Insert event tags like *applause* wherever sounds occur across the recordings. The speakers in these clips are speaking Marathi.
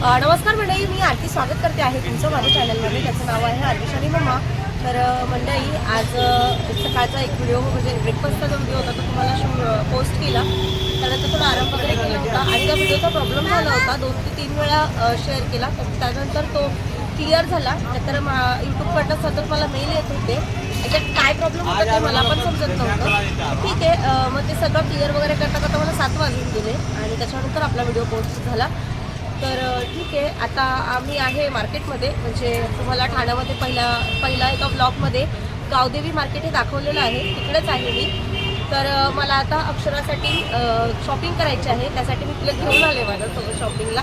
नमस्कार मंडळी मी आरती स्वागत करते आहे तुमचं माझ्या चॅनलमध्ये. त्याचं नाव आहे आरतीशानी मम्मा तर मंडळी आज सकाळचा एक व्हिडिओ म्हणजे ब्रेकफास्टचा जो व्हिडिओ होता तो तुम्हाला पोस्ट केला. त्यानंतर थोडा आराम वगैरे केला होता आणि त्या व्हिडिओचा प्रॉब्लेम झाला होता. दोन ते तीन वेळा शेअर केला. तर त्यानंतर तो क्लिअर झाला. तर यूट्यूबकडनं सतत मला मेल येत होते. त्याच्यात काय प्रॉब्लेम होता ते मला पण समजत नव्हतं. ठीक आहे मग ते सगळं क्लिअर वगैरे करता करता मला सात वाजून गेले आणि त्याच्यानंतर आपला व्हिडिओ पोस्ट झाला. तर ठीक आहे. आता आम्ही आहे मार्केटमध्ये म्हणजे तुम्हाला ठाण्यामध्ये पहिला पहिला एका ब्लॉकमध्ये गावदेवी मार्केट हे दाखवलेलं आहे. तिकडेच आहे मी. तर मला आता अक्षरासाठी शॉपिंग करायची आहे. त्यासाठी मी तिला घेऊन आले माझ्यासोबत शॉपिंगला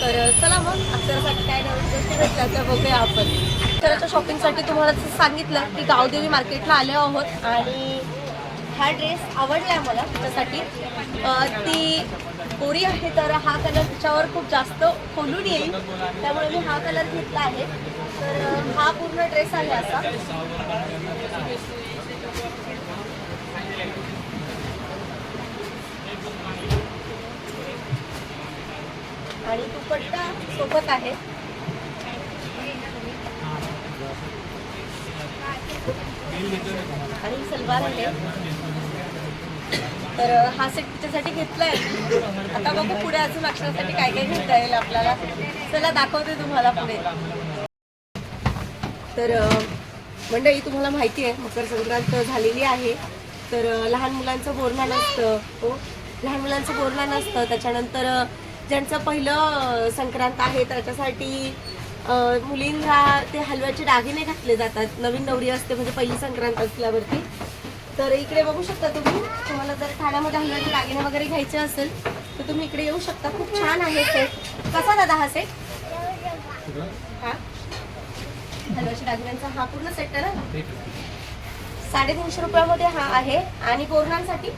तर चला मग. अक्षरासाठी काय नवीन गोष्टी भेटल्या त्या बघूया आपण. अक्षराच्या शॉपिंगसाठी तुम्हाला जसं सांगितलं की गावदेवी मार्केटला आले आहोत. आणि हा ड्रेस आवडला मला त्यासाठी. ती गोरी आहे तर हा कलर तिच्यावर खूप जास्त खोलून येईल. त्यामुळे मी हा कलर घेतला आहे. तर हा पूर्ण ड्रेस आहे असा. आणि दुपट्टा सोबत आहे. आणि सलवार आहे. तर हा सेट तिच्यासाठी आहे आता बघू पुढे अजून अक्षरासाठी काय काय घेता येईल आपल्याला. चला दाखवते तुम्हाला पुढे. तर मंडळी तुम्हाला माहिती आहे मकर संक्रांत झालेली आहे. तर लहान मुलांचं बोरणा नसतं हो? लहान मुलांचं बोरणा नसतं. त्याच्यानंतर ज्यांचं पहिलं संक्रांत आहे त्याच्यासाठी मुलींना ते हलव्याचे दागिने घातले जातात. नवीन नवरी असते म्हणजे पहिली संक्रांत असल्यावरती. तर इकडे बघू शकता तुम्ही तुम्हाला जर ठाण्यामध्ये हलव्याचे दागिने वगैरे घ्यायचे असेल तर तुम्ही इकडे येऊ शकता. खूप छान आहे सेट कसा दादा हा सेट हा? हलव्याच्या दागिन्यांचा हा पूर्ण सेट आहे ना? साडेतीनशे रुपयामध्ये हा आहे. आणि बोरणांसाठी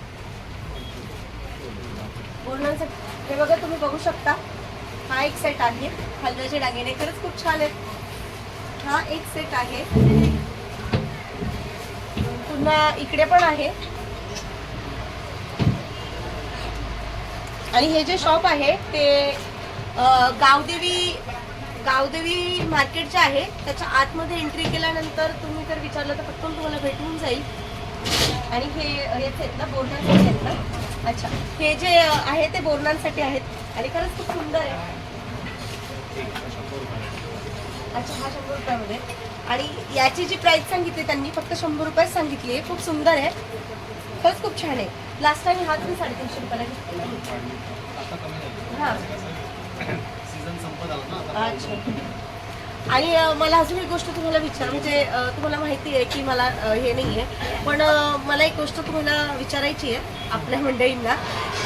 बोरणांसाठी हे बघा तुम्ही बघू शकता. हा एक सेट आहे. हलव्याचे दागिने खरंच खूप छान आहेत. हा एक सेट आहे. पुन्हा इकडे पण आहे. आणि हे जे शॉप आहे ते गावदेवी गावदेवी मार्केट जे आहे त्याच्या आतमध्ये एंट्री केल्यानंतर तुम्ही जर विचारलं तर पटकन तुम्हाला भेटून जाईल. आणि हे हेच आहेत ना बोरणांसाठी आहेत ना? अच्छा. हे जे आहे ते बोरणांसाठी आहेत. आणि खरंच खूप सुंदर आहे. अच्छा हा शंभर रुपयामध्ये. आणि याची जी प्राइस सांगितली त्यांनी फक्त शंभर रुपयाच सांगितली आहे. खूप सुंदर आहे. खरंच खूप छान आहे. लास्ट टाइम हा तुम्ही साडेतीनशे रुपयाला घेतलेला हां. सीझन संपत आला ना आता. अच्छा. आणि मला अजून एक गोष्ट तुम्हाला विचार म्हणजे तुम्हाला माहिती आहे की मला हे नाही आहे पण मला एक गोष्ट तुम्हाला विचारायची आहे आपल्या मंडळींना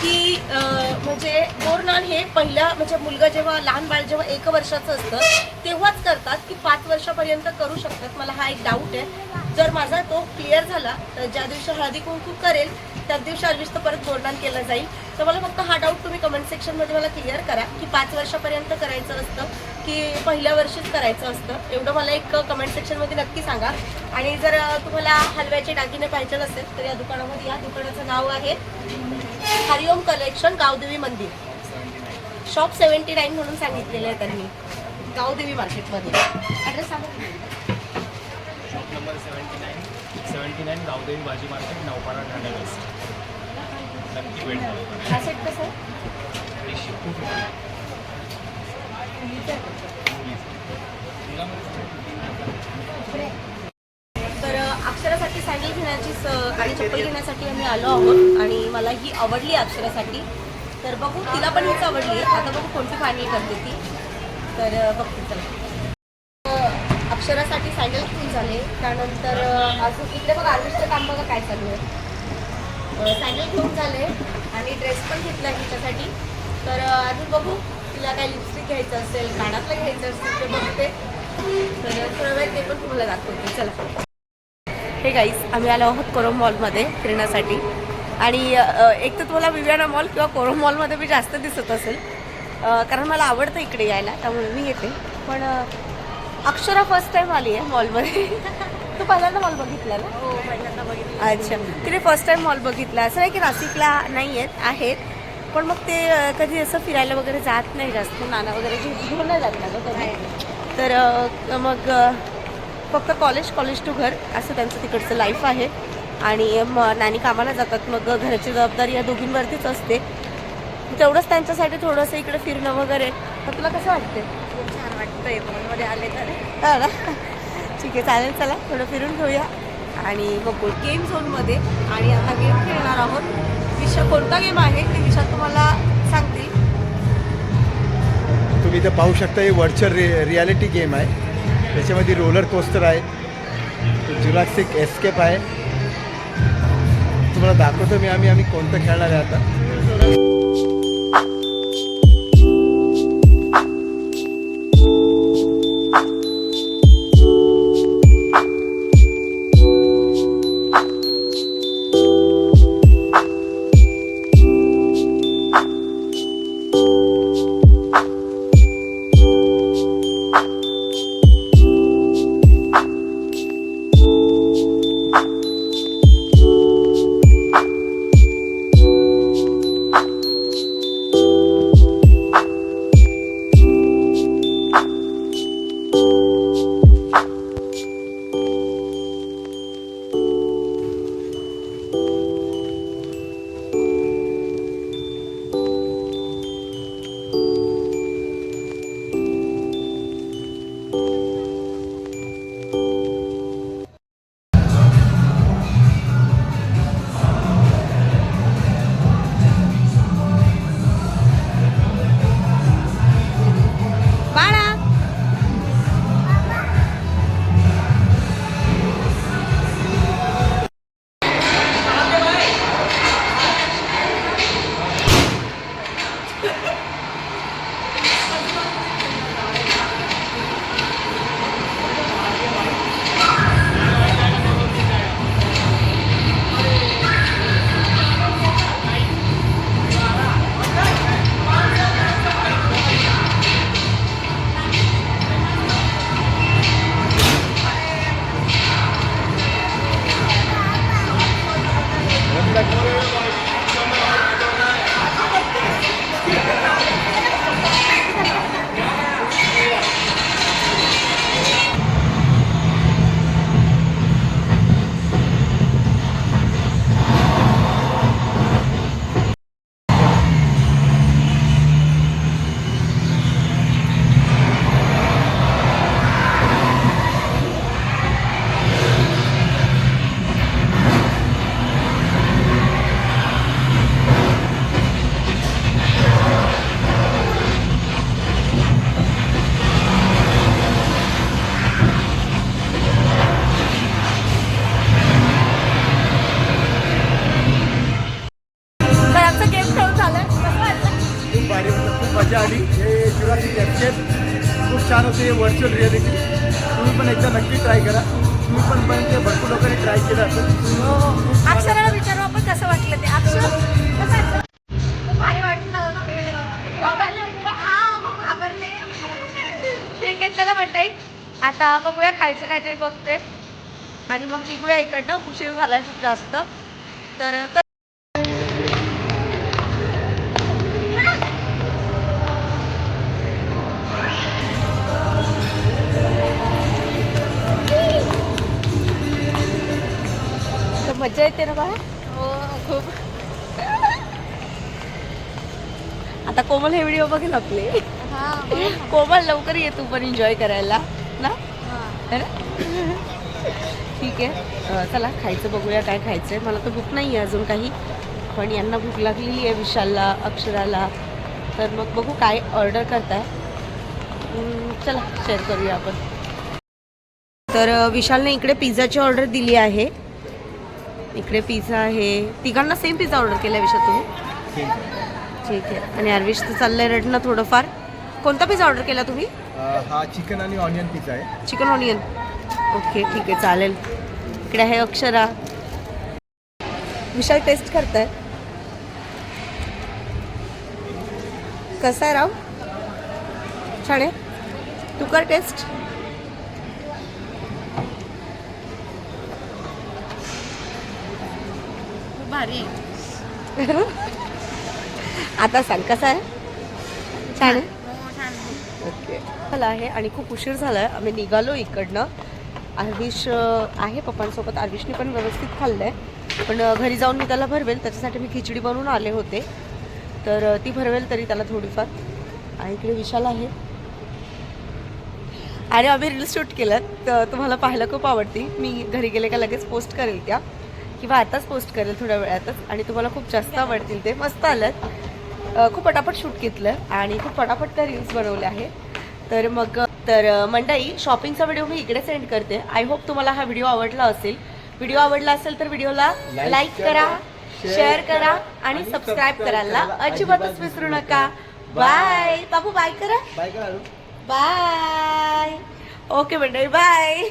की म्हणजे बोरनान हे पहिला म्हणजे मुलगा जेव्हा लहान बाळ जेव्हा एक वर्षाचं असतं तेव्हाच करतात की पाच वर्षापर्यंत करू शकतात. मला हा एक डाऊट आहे. जर माझा तो क्लिअर झाला तर ज्या दिवशी हळदी कुंकू करेल त्याच दिवशी अर्विष्ट परत बोरनान केलं जाईल. तर मला फक्त हा डाऊट तुम्ही कमेंट सेक्शनमध्ये मला क्लिअर करा की पाच वर्षापर्यंत करायचं असतं की पहिल्या वर्षीच करायचं असतं? एवढं मला एक कमेंट सेक्शनमध्ये नक्की सांगा. आणि जर तुम्हाला हलव्याचे दागिने पाहिजे असेल तर या दुकानामध्ये या दुकानाचं नाव आहे हरिओम कलेक्शन गावदेवी मंदिर. शॉप सेवन्टी नाईन म्हणून सांगितलेलं आहे त्यांनी. गावदेवी मार्केटमध्ये ॲड्रेस सांगा. Shop number seventy nine seventy nine Gavdevi भाजी मार्केट नवपाडा ठाणे वेस्ट. नक्की. हा सेट कसं अडीचशे तर अक्षरासाठी सँडल घेण्याची आणि चप्पल घेण्यासाठी आम्ही आलो आहोत. आणि मला ही आवडली अक्षरासाठी. तर बघू तिला पण हीच आवडली. आता बघू कोणती फायनल करते ती. तर बघते चला. अक्षरासाठी सँडल घेऊन झाले. त्यानंतर अजून इकडे बघा आर्मीचं काम बघा काय चालू आहे. सँडल घेऊन झाले आणि ड्रेस पण घेतला हिच्यासाठी. तर अजून बघू तिला काय लिपस्टिक घ्यायचं असेल कानातलं घ्यायचं असेल ते बघते. तर थोडा वेळ ते पण तुम्हाला दाखवते. चला. हे गाईस आम्ही आलो आहोत कोरम मॉलमध्ये फिरण्यासाठी. आणि एक तर तुम्हाला विव्याना मॉल किंवा कोरम मॉलमध्ये मी जास्त दिसत असेल. कारण मला आवडतं इकडे यायला त्यामुळे मी येते. पण अक्षरा फर्स्ट टाइम आली आहे मॉलमध्ये तू पहिल्यांदा मॉल बघितला ना हो पहिल्यांदा बघितलं अच्छा. तिने फर्स्ट टाइम मॉल बघितला. असं नाही की नाशिकला नाही आहेत. आहेत पण मग ते कधी असं फिरायला वगैरे जात नाही जास्त. नाना वगैरे घे- घेऊन नाही जात ना कधी? तर मग फक्त कॉलेज कॉलेज टू घर असं त्यांचं तिकडचं लाईफ आहे. आणि मग नानी कामाला जातात. मग घराची जबाबदारी या दोघींवरतीच असते. तेवढंच त्यांच्यासाठी थोडंसं इकडे फिरणं वगैरे. तर तुला कसं वाटते खूप छान वाटतंय. मध्ये आले तर. हा ना. ठीक आहे चालेल चला. थोडं फिरून घेऊया. आणि बघू. गेम झोनमध्ये आणि आता गेम खेळणार आहोत. विषय कोणता गेम आहे? ते विषय तुम्हाला सांगते. तुम्ही इथं पाहू शकता हे व्हर्च्युअल रि रियालिटी गेम आहे. त्याच्यामध्ये रोलर कोस्टर आहे. जुरासिक एस्केप आहे. तुम्हाला दाखवतो मी आम्ही आम्ही कोणतं खेळणार आहे आता. कसं वाटलं? खूप भारी होतं खूप मजा आली. हे एस्केप खूप छान होते हे व्हर्च्युअल रियालिटी तुम्ही पण एकदा नक्की ट्राय करा. तुम्ही पण पण ते भरपूर लोकांनी ट्राय केलं असेल. अक्षराला विचारू आपण कसं वाटलं ते. अक्षर कसं वाटलं? भारी ठीक आहे चला म्हणताय आता बघूया खायचं काहीतरी बघते. आणि मग निघूया इकडनं. उशीर खूप जास्त. तर मजा येते ना बाळा हो खूप. आता कोमल हे व्हिडिओ बघेल आपले. हा कोमल लवकर ये तू पण एन्जॉय करायला ना? है. ना? ठीक आहे. चला खायचं बघूया काय खायचं आहे मला तर भूक नाही आहे अजून काही. पण यांना भूक लागलेली आहे विशालला अक्षराला. तर मग बघू काय ऑर्डर करताय. चला शेअर करूया आपण. तर विशालने इकडे पिझ्झाची ऑर्डर दिली आहे. इकडे पिझ्झा आहे. तिघांना सेम पिझ्झा ऑर्डर केला विशाल तुम्ही ठीक आहे. आणि अरविश तर चाललंय रडणं थोडंफार. कोणता पिझ्झा ऑर्डर केला तुम्ही? हा चिकन आणि ऑनियन पिझ्झा आहे. चिकन ऑनियन ओके ठीक आहे चालेल. इकडे आहे अक्षरा. विशाल टेस्ट करताय. कसा आहे राव? छान आहे? तू कर टेस्ट भारी. *laughs* आता सांग कसा आहे? छान आहे? हो, ओके. झालं आहे आणि खूप उशीर झाला आहे आम्ही निघालो इकडनं. आर्विश आहे पप्पांसोबत. आर्विशने पण व्यवस्थित खाल्लं आहे पण घरी जाऊन मी त्याला भरवेल. त्याच्यासाठी मी खिचडी बनवून आले होते. तर ती भरवेल तरी त्याला थोडीफार. आणि इकडे विशाल आहे. आणि आम्ही रील शूट केलं तर तुम्हाला पाहायला खूप आवडती मी घरी गेले का लगेच पोस्ट करेल त्या. किंवा आताच पोस्ट करेल थोड्या वेळातच आणि तुम्हाला खूप जास्त आवडतील ते. मस्त आलं खूप पटापट शूट घेतलं आणि खूप पटापट त्या रील्स बनवल्या आहेत तर मग तर अ, मंडळी शॉपिंगचा व्हिडिओ मी इकडे सेंड करते. आय होप तुम्हाला हा व्हिडिओ आवडला असेल. व्हिडिओ आवडला असेल तर व्हिडिओला लाईक करा, शेअर करा आणि सबस्क्राईब करायला अजिबातच अजिबात विसरू नका. बाय बाबू बाय करा. बाय बाय ओके मंडळी बाय